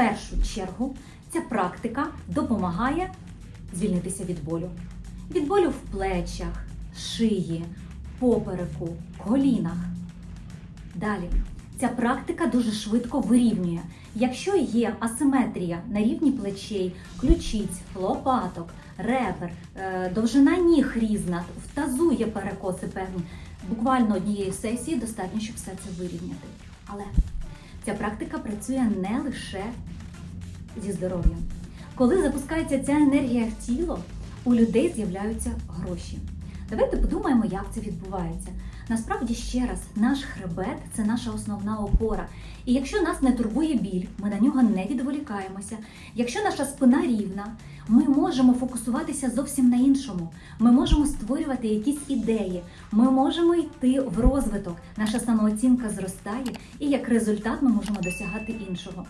першу чергу ця практика допомагає звільнитися від болю. Від болю в плечах, шиї, попереку, колінах. Далі. Ця практика дуже швидко вирівнює. Якщо є асиметрія на рівні плечей, ключиць, лопаток, ребер, е, довжина ніг різна, в тазу є перекоси певні, буквально однієї сесії достатньо, щоб все це вирівняти. Але ця практика працює не лише зі здоров'ям. Коли запускається ця енергія в тіло, у людей з'являються гроші. Давайте подумаємо, як це відбувається. Насправді, ще раз, наш хребет це наша основна опора. І якщо нас не турбує біль, ми на нього не відволікаємося. Якщо наша спина рівна, ми можемо фокусуватися зовсім на іншому. Ми можемо створювати якісь ідеї, ми можемо йти в розвиток. Наша самооцінка зростає, і як результат ми можемо досягати іншого.